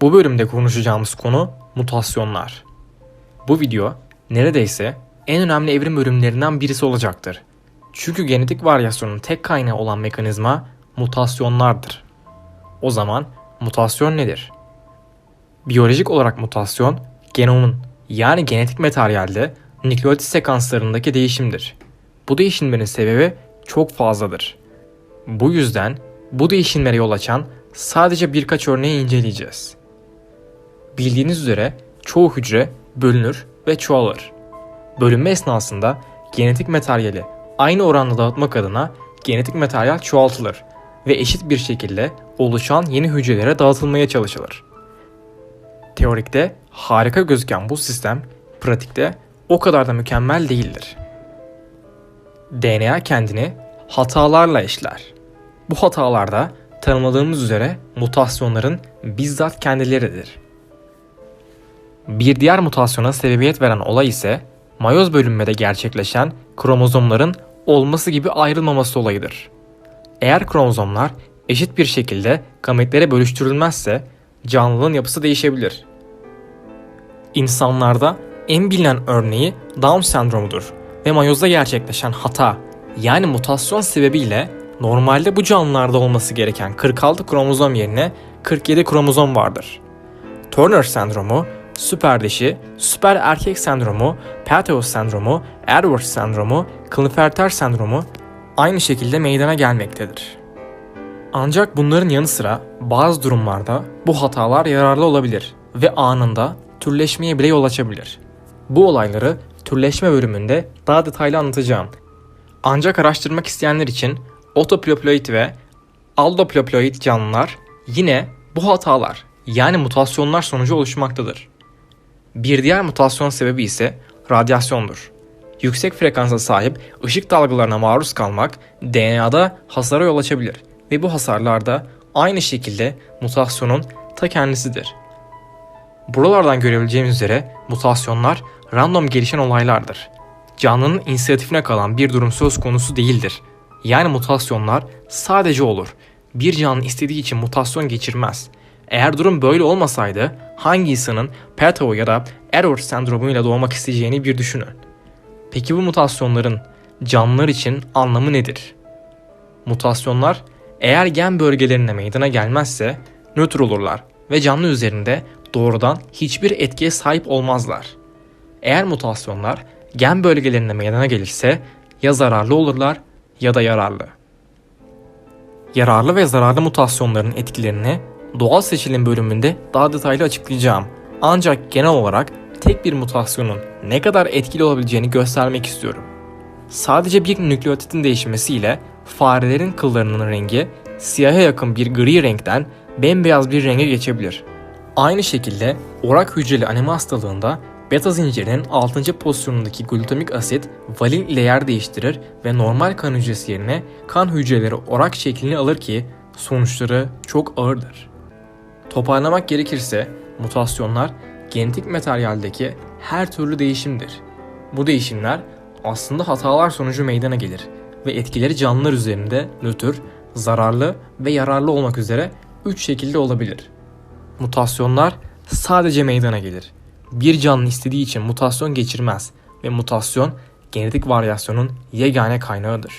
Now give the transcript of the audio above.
Bu bölümde konuşacağımız konu mutasyonlar. Bu video neredeyse en önemli evrim bölümlerinden birisi olacaktır. Çünkü genetik varyasyonun tek kaynağı olan mekanizma mutasyonlardır. O zaman mutasyon nedir? Biyolojik olarak mutasyon, genomun yani genetik materyalde nükleotit sekanslarındaki değişimdir. Bu değişimlerin sebebi çok fazladır. Bu yüzden bu değişimlere yol açan sadece birkaç örneği inceleyeceğiz. Bildiğiniz üzere çoğu hücre bölünür ve çoğalır. Bölünme esnasında genetik materyali aynı oranda dağıtmak adına genetik materyal çoğaltılır ve eşit bir şekilde oluşan yeni hücrelere dağıtılmaya çalışılır. Teorikte harika gözüken bu sistem pratikte o kadar da mükemmel değildir. DNA kendini hatalarla eşler. Bu hatalarda tanımladığımız üzere mutasyonların bizzat kendileridir. Bir diğer mutasyona sebebiyet veren olay ise mayoz bölünmede gerçekleşen kromozomların olması gibi ayrılmaması olayıdır. Eğer kromozomlar eşit bir şekilde gametlere bölüştürülmezse canlılığın yapısı değişebilir. İnsanlarda en bilinen örneği Down sendromudur ve mayozda gerçekleşen hata yani mutasyon sebebiyle normalde bu canlılarda olması gereken 46 kromozom yerine 47 kromozom vardır. Turner sendromu, süper dişi, süper erkek sendromu, Pateos sendromu, Edwards sendromu, Klinefelter sendromu aynı şekilde meydana gelmektedir. Ancak bunların yanı sıra bazı durumlarda bu hatalar yararlı olabilir ve anında türleşmeye bile yol açabilir. Bu olayları türleşme bölümünde daha detaylı anlatacağım. Ancak araştırmak isteyenler için otoploid ve aldoploid canlılar yine bu hatalar yani mutasyonlar sonucu oluşmaktadır. Bir diğer mutasyon sebebi ise radyasyondur. Yüksek frekansa sahip ışık dalgalarına maruz kalmak DNA'da hasara yol açabilir ve bu hasarlar da aynı şekilde mutasyonun ta kendisidir. Buralardan görebileceğimiz üzere mutasyonlar random gelişen olaylardır. Canlının inisiyatifine kalan bir durum söz konusu değildir. Yani mutasyonlar sadece olur. Bir canlı istediği için mutasyon geçirmez. Eğer durum böyle olmasaydı hangi insanın Pato ya da Edwards sendromuyla doğmak isteyeceğini bir düşünün. Peki bu mutasyonların canlılar için anlamı nedir? Mutasyonlar eğer gen bölgelerine meydana gelmezse nötr olurlar ve canlı üzerinde doğrudan hiçbir etkiye sahip olmazlar. Eğer mutasyonlar gen bölgelerine meydana gelirse ya zararlı olurlar ya da yararlı. Yararlı ve zararlı mutasyonların etkilerini doğal seçilim bölümünde daha detaylı açıklayacağım. Ancak genel olarak tek bir mutasyonun ne kadar etkili olabileceğini göstermek istiyorum. Sadece bir nükleotitin değişmesiyle farelerin kıllarının rengi siyaha yakın bir gri renkten bembeyaz bir renge geçebilir. Aynı şekilde orak hücreli anemi hastalığında beta zincirinin 6. pozisyonundaki glutamik asit valin ile yer değiştirir ve normal kan hücresi yerine kan hücreleri orak şeklini alır ki sonuçları çok ağırdır. Toparlamak gerekirse mutasyonlar genetik materyaldeki her türlü değişimdir. Bu değişimler aslında hatalar sonucu meydana gelir ve etkileri canlılar üzerinde nötr, zararlı ve yararlı olmak üzere 3 şekilde olabilir. Mutasyonlar sadece meydana gelir. Bir canlı istediği için mutasyon geçirmez ve mutasyon genetik varyasyonun yegane kaynağıdır.